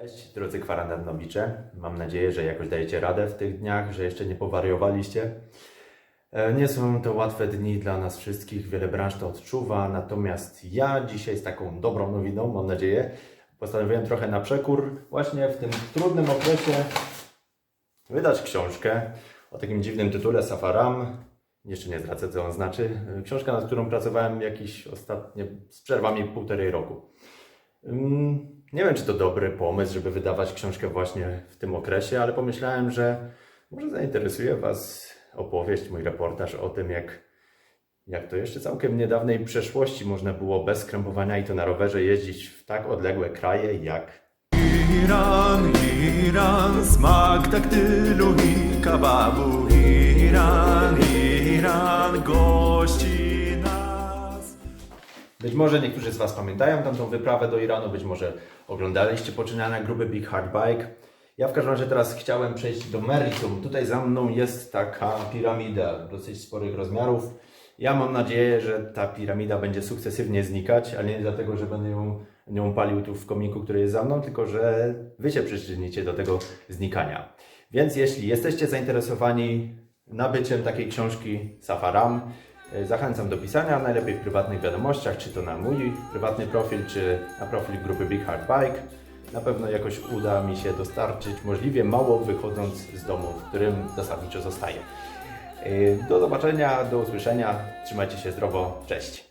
Cześć drodzy kwarantannowicze. Mam nadzieję, że jakoś dajecie radę w tych dniach, że jeszcze nie powariowaliście. E, Nie są to łatwe dni dla nas wszystkich, wiele branż to odczuwa, natomiast ja dzisiaj z taką dobrą nowiną, mam nadzieję, postanowiłem trochę na przekór właśnie w tym trudnym okresie wydać książkę o takim dziwnym tytule Safaram. Jeszcze nie zdradzę, co on znaczy. E, Książka, nad którą pracowałem jakiś ostatnio, z przerwami półtorej roku. Ym, Nie wiem, czy to dobry pomysł, żeby wydawać książkę właśnie w tym okresie, ale pomyślałem, że może zainteresuje Was opowieść, mój reportaż o tym, jak, jak to jeszcze całkiem niedawnej przeszłości można było bez skrępowania i to na rowerze jeździć w tak odległe kraje jak Iran, Iran, smak taktylu i kababu. Iran, Iran, gości. Być może niektórzy z Was pamiętają tamtą wyprawę do Iranu, być może oglądaliście poczynania grupy Big Hard Bike. Ja w każdym razie teraz chciałem przejść do meritum. Tutaj za mną jest taka piramida dosyć sporych rozmiarów. Ja mam nadzieję, że ta piramida będzie sukcesywnie znikać, ale nie dlatego, że będę ją, nią palił tu w komiku, który jest za mną, tylko że Wy się przyczynicie do tego znikania. Więc jeśli jesteście zainteresowani nabyciem takiej książki Safaram, zachęcam do pisania, najlepiej w prywatnych wiadomościach, czy to na mój prywatny profil, czy na profil grupy Big Hard Bike. Na pewno jakoś uda mi się dostarczyć możliwie mało wychodząc z domu, w którym zasadniczo zostaję. E, Do zobaczenia, do usłyszenia, trzymajcie się zdrowo, cześć!